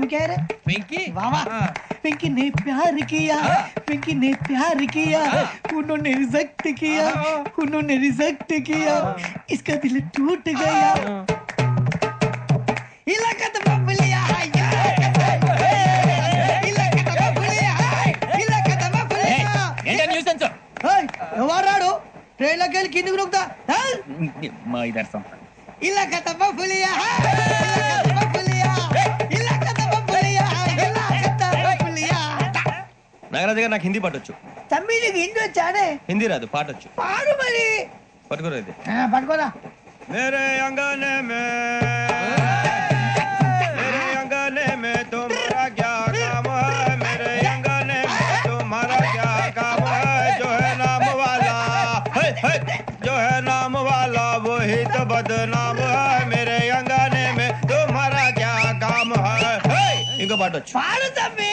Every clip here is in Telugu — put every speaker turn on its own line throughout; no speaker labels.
नाम क्या है?
వెంకీ
वाह वाह। पिंकी ने प्यार किया पिंकी ने प्यार किया उन्होंने रिजेक्ट किया उन्होंने रिजेक्ट किया इसका दिल टूट गया। इलाका तो बबलिया है इलाका तो बबलिया है इलाका तो
తెలుసుగా నాకు హిందీ పాటొచ్చు.
తమ్మి నీకు హిందీ వచ్చానే?
హిందీ రాదు పాటొచ్చు.
పాడు మరి.
పట్టుకోరా ఇది.
ఆ పట్టుకోరా.
मेरे अंगने में मेरे अंगने में तुम्हारा क्या काम है? मेरे अंगने में तुम्हारा क्या काम है? जो है नाम वाला जो है नाम वाला वही तो बदनाम है। मेरे अंगने में तुम्हारा क्या काम है? इनको बाटो
छाड़ तभी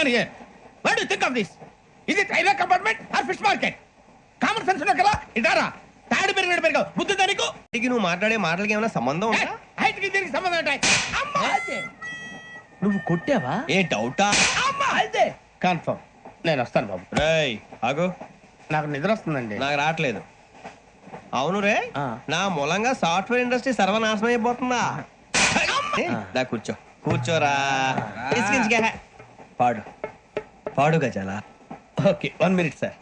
is going on here what do think of this ఇది railway compartment or fish market common sense ఉన్న కదా? ఇదారా. తాడు పెరిగినట్టు పెరగవు. బుద్ధి దానికి
ఇంటికి నువ్వు మాట్లాడే మాటలకి ఏమైనా సంబంధం ఉందా?
హైట్కి దీనికి సంబంధం ఉంటాయి అమ్మా!
నువ్వు కొట్టావా?
ఏ డౌటా?
అమ్మా! అయితే
కన్ఫర్మ్ నేను వస్తాను బాబు.
రేయ్ ఆగు.
నాకు నిద్ర వస్తుందండి.
నాకు రావట్లేదు. అవును రే. నా మూలంగా సాఫ్ట్వేర్ ఇండస్ట్రీ సర్వనాశనం అయిపోతుందా? దా కూర్చో. కూర్చోరా. పాడు. పాడు గజాల?
Okay one minute sir.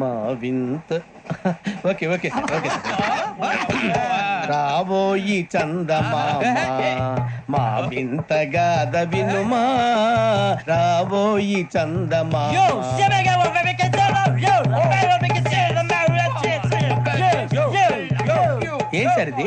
మా వింత. Okay okay sir okay sir. రాబోయి చందమామ మా వింత గాథ వినుమా. రాబోయి చందమామ. ఏం సార్ ఇది?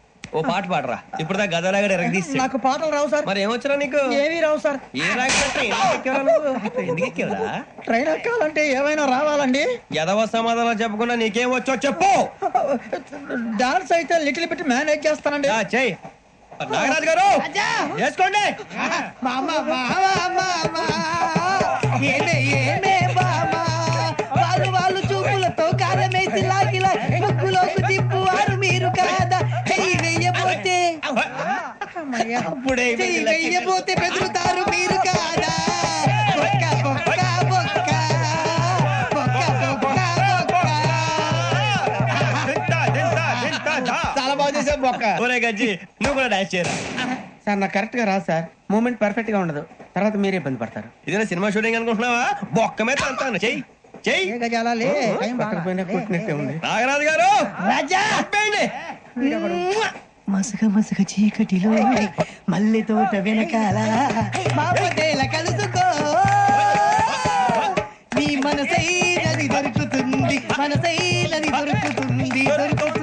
ఓ పాట పాడరా. ఇప్పుడు దా గదలాగా ఎరగదీసి.
నాకు పాటలు రావు సార్.
మరి ఏమొచ్చరా నీకు?
ఏమీ రావు సార్.
ఏ ఎక్కేవరా
ట్రైన్ ఎక్కాలంటే ఏమైనా రావాలండి?
యదవ సమాధానం చెప్పకుండా నీకేం వచ్చో చెప్పు.
డాన్స్ అయితే లిటిల్ బిట్ మేనేజ్ చేస్తానండి
ఆ, చెయ్ నాగరాజు గారు! చేసుకోండి
మామ మామ మామ ఏమే
అప్పుడే
వెయ్యబోతే బెదురుతారు మీరు కాదా.
చాలా బాగా చేసావు బొక్క.
ఒరే గజ్జి నువ్వు కూడా డాన్స్ చేయరా?
సార్ నాకు కరెక్ట్గా రాదు సార్. మూమెంట్ పర్ఫెక్ట్గా ఉండదు. తర్వాత మీరే ఇబ్బంది పడతారు.
ఇదేనా సినిమా షూటింగ్ అనుకుంటున్నావా? బొక్క మీద అంతాను చెయ్యి చెయ్యి.
ఏ గజాలాలే, టైం
పక్కన
బాగా.
నాగరాజు గారు!
రాజా!
ఆపేయండి.
మసగ మసగ చీకటిలో మల్లె తోట వెనకాల మా కలుసుకో నీ మనసైనది దొరుకుతుంది మనసైనది దొరుకుతుంది దొరుకుతుంది.